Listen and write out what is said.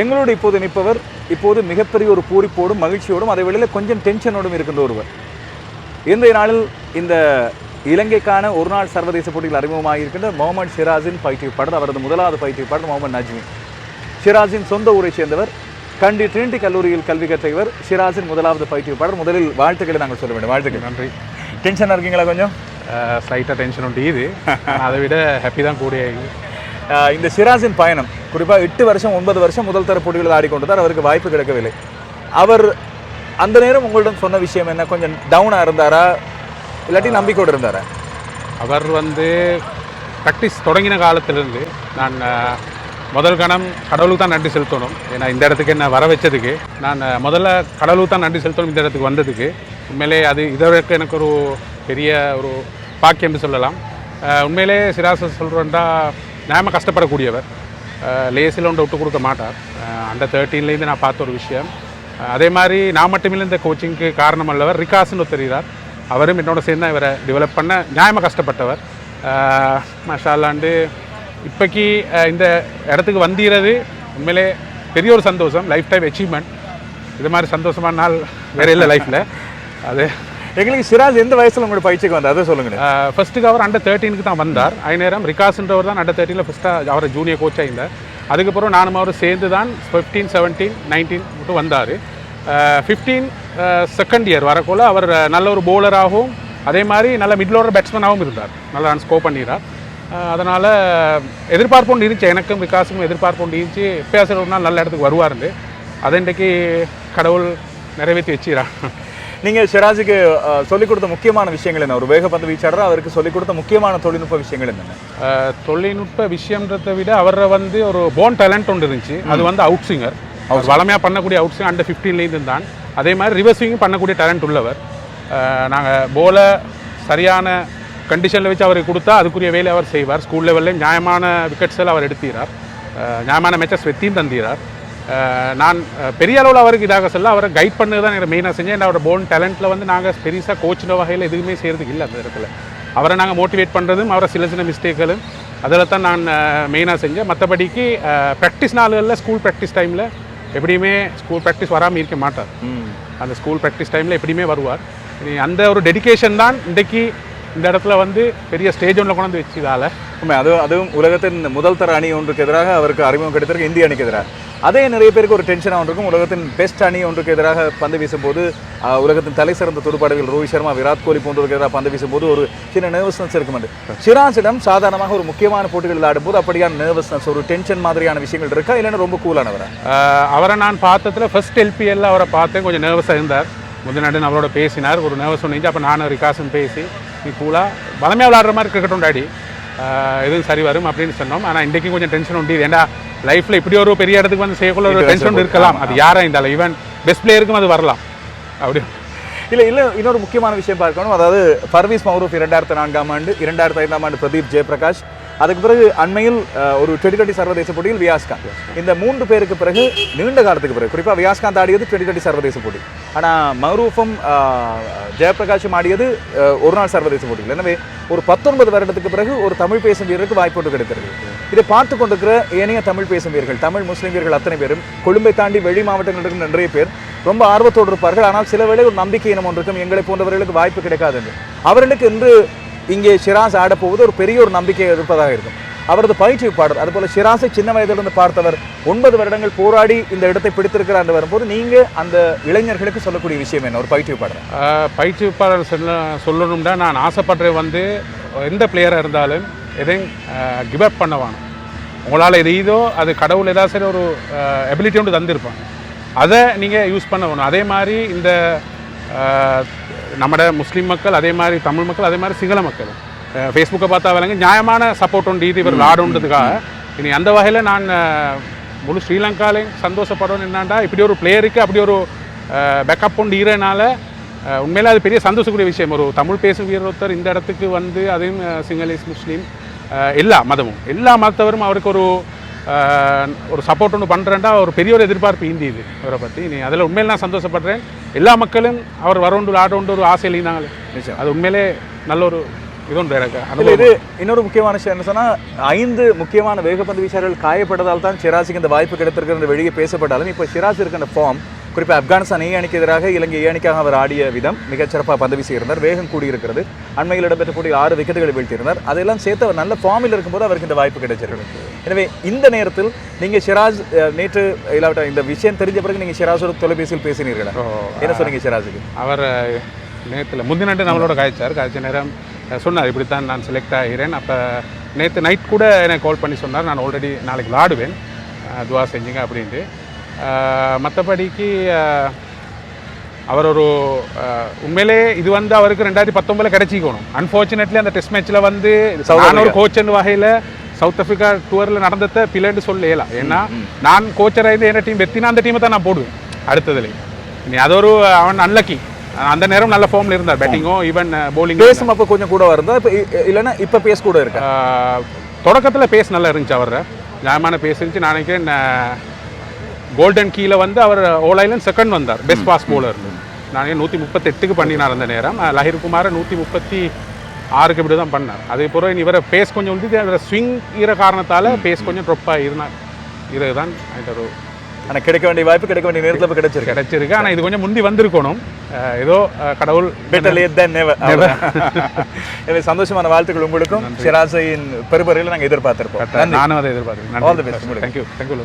எங்களோடு இப்போது நிற்பவர் இப்போது மிகப்பெரிய ஒரு பூரிப்போடும் மகிழ்ச்சியோடும் அதை வெளியில் கொஞ்சம் டென்ஷனோடும் இருக்கின்ற ஒருவர். இன்றைய நாளில் இந்த இலங்கைக்கான ஒரு நாள் சர்வதேச போட்டியில் அறிமுகமாக இருக்கின்ற முகமது ஷிராஸின் பயிற்றுவிப்பாளர் அவரது முதலாவது பயிற்றுவிப்பாளர் முகமது நஜ்மி. ஷிராஸின் சொந்த ஊரை சேர்ந்தவர் கண்டி ட்ரினிட்டி கல்லூரியில் கல்வி கற்ற இவர் ஷிராஸின் முதலாவது பயிற்றுவிப்பாளர் முதலில் வாழ்த்துக்களை நாங்கள் சொல்ல வேண்டும். வாழ்த்துக்கள். நன்றி. டென்ஷனாக இருக்கீங்களா கொஞ்சம்? ஸ்லைட்டாக டென்ஷன் உண்டு. இது. அதை விட ஹாப்பி தான் கூடிய இந்த சிராஸின் பயணம் குறிப்பாக எட்டு வருஷம் ஒன்பது வருஷம் முதல் தர போட்டிகளில் ஆடிக்கொண்டதால் அவருக்கு வாய்ப்பு கிடைக்கவில்லை. அவர் அந்த நேரம் உங்களிடம் சொன்ன விஷயம் என்ன? கொஞ்சம் டவுனாக இருந்தாரா? இல்லாட்டி நம்பிக்கையோடு இருந்தாரா? அவர் வந்து ப்ராக்டிஸ் தொடங்கின காலத்திலிருந்து நான் முதல் கணம் கடவுளுக்கு தான் நன்றி செலுத்தணும். ஏன்னா இந்த இடத்துக்கு என்ன வர வச்சதுக்கு நான் முதல்ல கடவுளுக்கு தான் நன்றி செலுத்தணும் இந்த இடத்துக்கு வந்ததுக்கு. உண்மையிலே அது இதற்கு எனக்கு ஒரு பெரிய ஒரு பாக்கியம் சொல்லலாம். உண்மையிலே சிராச சொல்கிறேன்டா நாம கஷ்டப்படக்கூடியவர். லேசில் ஒன்று விட்டு கொடுக்க மாட்டார். அந்த தேர்ட்டீன்லேருந்து நான் பார்த்த ஒரு விஷயம். அதே மாதிரி நான் மட்டுமில்லை இந்த கோச்சிங்க்கு காரணம் அல்லவர் ரிகாஸ்னு தெரிகிறார் அவரும் என்னோட சேர்ந்து இவரை டெவலப் பண்ண நியாயமாக கஷ்டப்பட்டவர். மஷாலாண்டு இப்போக்கி இந்த இடத்துக்கு வந்தீரது உண்மையிலே பெரிய ஒரு சந்தோஷம் லைஃப் டைம் அச்சீவ்மெண்ட் இது மாதிரி சந்தோஷமான நாள் வேறு இல்லை லைஃப்பில் அது எங்களுக்கு சிராஜ் எந்த வயசில் உங்களோட பயிற்சிக்கு வந்தார்? அதை சொல்லுங்க ஃபர்ஸ்ட்டுக்கு அவர் அண்டர் தேர்ட்டீனுக்கு தான் வந்தார். அதே நேரம் ரிகாஸ்ன்றவர் தான் அண்டர் தேர்ட்டீனில் ஃபஸ்ட்டாக அவர் ஜூனியர் கோச்சாக இருந்தார். அதுக்கப்புறம் நானும் அவர் சேர்ந்து தான் ஃபிஃப்டீன் செவன்டீன் நைன்டீன் மட்டும் வந்தார். ஃபிஃப்டீன் செகண்ட் இயர் வரக்குள்ள அவர் நல்ல ஒரு பவுலராகவும் அதே மாதிரி நல்ல மிடில் ஓவர் பேட்ஸ்மேனாகவும் இருந்தார். நல்லா ரன் ஸ்கோர் பண்ணிடுறார் அதனால் எதிர்பார்ப்பு ஒன்று இருந்துச்சு. எனக்கும் விகாஸுக்கும் எதிர்பார்ப்பு ஒன்று இருந்துச்சு. பேசுகிற ஒரு நாள் நல்ல இடத்துக்கு வருவார்னு அதை இன்றைக்கி கடவுள் நிறைவேற்றி வச்சுக்கிறான் நீங்கள் சிராஜுக்கு அஹ், சொல்லிக் கொடுத்த முக்கியமான விஷயங்கள் என்ன? ஒரு வேகப்பந்து வீச்சாளர் அவருக்கு சொல்லிக் கொடுத்த முக்கியமான தொழில்நுட்ப விஷயங்கள் என்னென்ன? அஹ், தொழில்நுட்ப விஷயன்றதை விட அவரை வந்து ஒரு போன் டேலண்ட் ஒன்று இருந்துச்சு. அது வந்து அவுட் சிங்கர் அவர் வளமையாக பண்ணக்கூடிய அவுட் சிங்கர் அண்டர் ஃபிஃப்டீன்லேருந்து தான் அதே மாதிரி ரிவர்ஸ் ஸ்விங் பண்ணக்கூடிய டேலண்ட் உள்ளவர். நாங்கள் போல சரியான கண்டிஷனில் வச்சு அவருக்கு கொடுத்தா அதுக்குரிய வேலையை அவர் செய்வார். ஸ்கூல் லெவல்லையும் நியாயமான விக்கெட்ஸ் எல்லாம் அவர் எடுத்தீரார் நியாயமான மேட்சஸ் வெற்றியும் தந்தீரார் நான் பெரிய அளவில் அவருக்கு இதாக சொல்ல அவரை கைட் பண்ணது தான் எனக்கு மெயினாக செஞ்சேன். அவரோட போன் டேலண்ட்டில் வந்து நாங்கள் பெருசாக கோச்சின வகையில் எதுவுமே செய்கிறதுக்கு இல்லை அந்த இடத்துல. அவரை நாங்கள் மோட்டிவேட் பண்ணுறதும் அவரை சில சின்ன மிஸ்டேக்களும் அதில் தான் நான் மெயினாக செஞ்சேன். மற்றபடிக்கு ப்ராக்டிஸ் நாள்களில் ஸ்கூல் ப்ராக்டிஸ் டைமில் எப்படியுமே ஸ்கூல் ப்ராக்டிஸ் வராமல் இருக்க மாட்டார். அந்த ஸ்கூல் ப்ராக்டிஸ் டைமில் எப்படியுமே வருவார். அந்த ஒரு டெடிகேஷன் தான் இன்றைக்கி இந்த இடத்துல வந்து பெரிய ஸ்டேஜ் ஒன்றில் கொண்டு வந்து வச்சதால. உண்மை அதுவும் அதுவும் உலகத்தின் முதல் தர அணி ஒன்றுக்கு எதிராக அவருக்கு அறிமுகம் கிடைத்திருக்கு இந்திய அணிக்கு எதிராக. அதே நிறைய பேருக்கு ஒரு டென்ஷனாக ஒன்றிருக்கும் உலகத்தின் பெஸ்ட் அணி ஒன்றுக்கு எதிராக பந்து வீசும்போது உலகத்தின் தலை சிறந்த துடுப்பாடுகள் ரோஹித் சர்மா விராட் கோலி போன்றவருக்கு எதிராக பந்து வீசும்போது ஒரு சின்ன நர்வஸ்னஸ் இருக்கும் சிராஜிடம் சாதாரணமாக ஒரு முக்கியமான போட்டிகளில் ஆடும்போது அப்படியான நர்வஸ்னஸ் ஒரு டென்ஷன் மாதிரியான விஷயங்கள் இருக்கா? இல்லைன்னா ரொம்ப கூலானவரா அவரை நான் பார்த்ததுல ஃபர்ஸ்ட் எல்பிஎல்ல அவரை பார்த்தேன். கொஞ்சம் நர்வஸாக இருந்தார். முந்தின அவரோட பேசினார். ஒரு நர்வஸ் ஒன்று அப்போ நானும் ரிகாசன் பேசி நீ கூலாக பலமையாக விளாடுற மாதிரி கிரிக்கெட் உண்டாடி. எதுவும் சரி வரும் அப்படின்னு சொன்னோம். ஆனால் இன்றைக்கும் கொஞ்சம் டென்ஷன் உண்டு. ஏன்னா லைஃப்பில் இப்படி ஒரு பெரிய இடத்துக்கு வந்து செய்யக்குள்ள ஒரு டென்ஷன் இருக்கலாம். அது யாரா இருந்தாலும் ஈவன் பெஸ்ட் பிளேயருக்கும் அது வரலாம். அப்படி. இல்லை இல்லை இன்னொரு முக்கியமான விஷயம் பார்க்கணும். அதாவது பர்வீஸ் மௌரூப் இரண்டாயிரத்தி நான்காம் ஆண்டு இரண்டாயிரத்தி ஐந்தாம் ஆண்டு பிரதீப் ஜெயபிரகாஷ் அதுக்கு பிறகு அண்மையில் ஒரு டுவெண்ட்டி டுவெண்ட்டி சர்வதேச போட்டியில் வியாஸ்காந்த் இந்த மூன்று பேருக்கு பிறகு நீண்ட காலத்துக்கு பிறகு குறிப்பாக வியாஸ்காந்த் ஆடியது டுவெண்ட்டி டுவெண்ட்டி சர்வதேச போட்டி. ஆனால் மௌரூஃபும் ஜெயபிரகாஷும் ஆடியது ஒரு நாள் சர்வதேச போட்டியில் எனவே ஒரு பத்தொன்பது வருடத்துக்கு பிறகு ஒரு தமிழ் பேசும் வீரருக்கு வாய்ப்பு ஒன்று கிடைத்திருக்கு இதை பார்த்து கொண்டிருக்கிற ஏனைய தமிழ் பேசும் வீரர்கள் தமிழ் முஸ்லீம் வீரர்கள் அத்தனை பேரும் கொழும்பை தாண்டி வெளி மாவட்டங்களில் நிறைய பேர் ரொம்ப ஆர்வத்தோடு இருப்பார்கள். ஆனால் சில வேளை ஒரு நம்பிக்கை இனம் ஒன்று இருக்கும் எங்களை போன்றவர்களுக்கு வாய்ப்பு கிடைக்காது என்று. அவர்களுக்கு இன்று இங்கே ஷிராஸ் ஆடப்போவது ஒரு பெரிய ஒரு நம்பிக்கை இருப்பதாக இருக்கும். அவரது பயிற்றுவிப்பாளர் அதுபோல் ஷிராஸை சின்ன வயதிலிருந்து பார்த்தவர் ஒன்பது வருடங்கள் போராடி இந்த இடத்தை பிடித்திருக்கிறார் என்று வரும்போது நீங்கள் அந்த இளைஞர்களுக்கு சொல்லக்கூடிய விஷயம் என்ன? ஒரு பயிற்றுவிப்பாளர் ஆஹ் பயிற்றுவிப்பாளர் சொல்ல சொல்லணும்னா நான் ஆசைப்படுறது வந்து எந்த பிளேயராக இருந்தாலும் எதையும் கிவ் அப் பண்ண வேணும். உங்களால் இது இதோ அது கடவுள் ஏதாவது சரி ஒரு எபிலிட்டி ஒன்று தந்திருப்பாங்க. அதை நீங்கள் யூஸ் பண்ண வேணும். அதே மாதிரி இந்த நம்மட முஸ்லீம் மக்கள் அதே மாதிரி தமிழ் மக்கள் அதே மாதிரி சிங்கள மக்கள். ஃபேஸ்புக்கை பார்த்தா விளங்க நியாயமான சப்போர்ட் உண்டு இது இவர் விளாடுன்றதுக்காக இனி அந்த வகையில் நான் முழு ஸ்ரீலங்காலையும் சந்தோஷப்படணும் என்னன்னா இப்படி ஒரு பிளேயருக்கு அப்படி ஒரு பேக்கப் ஒன்று ஈரனால உண்மையிலே அது பெரிய சந்தோஷக்கூடிய விஷயம். ஒரு தமிழ் பேசும் வீரர் ஒருத்தர் இந்த இடத்துக்கு வந்து அதையும் சிங்களீஸ் முஸ்லீம் எல்லா மதமும் எல்லா மதத்தவரும் அவருக்கு ஒரு ஒரு சப்போர்ட் ஒன்று பண்ணுறேன்டா ஒரு பெரிய ஒரு எதிர்பார்ப்பு இந்தி இது அவரை பற்றி நீ அதில் உண்மையில நான் சந்தோஷப்படுறேன். எல்லா மக்களும் அவர் வரோண்டு ஆடோண்டு ஒரு ஆசை நிச்சயம். அது உண்மையிலே நல்ல ஒரு இது ஒன்று எனக்கு இது இன்னொரு முக்கியமான விஷயம் என்ன சொன்னா ஐந்து முக்கியமான வேகப்பந்து வீச்சாளர்கள் காயப்பட்டதால் தான் சிராஜுக்கு இந்த வாய்ப்பு கிடைத்திருக்கிறது வெளியே பேசப்பட்டாலும் இப்போ சிராஜ் இருக்கின்ற ஃபார்ம் குறிப்பாக ஆப்கானிஸ்தான் ஏ அணிக்கு எதிராக இலங்கை ஏ அணிக்காக அவர் ஆடிய விதம் மிகச்சிறப்பாக பந்து வீசியிருந்தார் வேகம் கூடியிருக்கிறது. அண்மையில் இடம்பெற்ற போட்டியில் ஆறு விக்கெட்டுகளை வீழ்த்தியிருந்தார். அதெல்லாம் சேர்த்து அவர் நல்ல ஃபார்மில் இருக்கும்போது அவருக்கு இந்த வாய்ப்பு கிடைச்சிருக்கு. எனவே இந்த நேரத்தில் நீங்க சிராஜ் அஹ், நேற்று இல்லாவிட்ட இந்த விஷயம் தெரிஞ்ச பிறகு நீங்க சிராஜோட தொலைபேசியில் பேசினீர்களா? என்ன சொன்னீங்க சிராஜுக்கு? அவர் நேற்றுல முந்தினண்டு நம்மளோட காய்ச்சார். காய்ச்ச நேரம் சொன்னார் இப்படித்தான் நான் செலக்ட் ஆகிறேன். அப்போ நேற்று நைட் கூட எனக்கு கால் பண்ணி சொன்னார். நான் ஆல்ரெடி நாளைக்கு விளாடுவேன். துவா செஞ்சுங்க அப்படின்ட்டு. மற்றபடிக்கு அவர் ஒரு உண்மையிலே இது வந்து அவருக்கு ரெண்டாயிரத்தி பத்தொன்பதுல கிடைச்சிக்கணும். அன்ஃபார்ச்சுனேட்லி அந்த டெஸ்ட் மேட்ச்ல வந்து நான் ஒரு. கோச்சன் வகையில் சவுத் ஆஃப்ரிக்கா டூரில் நடந்ததை பிள்ளைன்னு சொல்லலாம் ஏன்னா நான் கோச்சராக இருந்து என்ன டீம் வெத்தினா அந்த டீமை தான் நான் போடுவேன் அடுத்ததுல. நீ அது ஒரு அவன் அன்லக்கி அந்த நேரம் நல்ல ஃபார்ம்ல இருந்தார். பேட்டிங்கும் ஈவன் bowling பேசும் அப்போ கொஞ்சம் கூட வருந்தா இப்போ இல்லைன்னா இப்போ பேஸ் கூட இருக்கா? தொடக்கத்தில் பேஸ் நல்லா இருந்துச்சு அவர் நியாயமான பேஸ் இருந்துச்சு. நான் நினைக்கிறேன் கோல்டன் கீழே வந்து அவர் ஓல் ஐலண்ட் செகண்ட் வந்தார். பெஸ்ட் பாஸ் போலர் நான் நூற்றி முப்பத்தெட்டுக்கு பண்ணினார் அந்த நேரம். லஹிர் குமார் நூற்றி முப்பத்தி ஆறுக்கு இப்படி தான் பண்ணார். அதே போல இவரை பேஸ் கொஞ்சம் வந்து இவரை ஸ்விங் ஈர காரணத்தால் பேஸ் கொஞ்சம் ட்ரொப்பாக இருந்தார் இதுதான் ஒரு ஆனா கிடைக்க வேண்டிய வாய்ப்பு கிடைக்க வேண்டிய நேரத்துல இப்போ கிடைச்சிருக்கு. கிடைச்சிருக்கு. ஆனால் இது கொஞ்சம் முந்தி வந்திருக்கணும். ஏதோ கடவுள் பெட்டர் லேட் தென் நெவர் எனவே சந்தோஷமான வாழ்த்துக்கள் உங்களுக்கும். சிராசையின் பெருபறையில் நாங்கள் எதிர்பார்த்திருப்போம். நானும் அதை All the best. உங்களுக்கு. Thank you thank you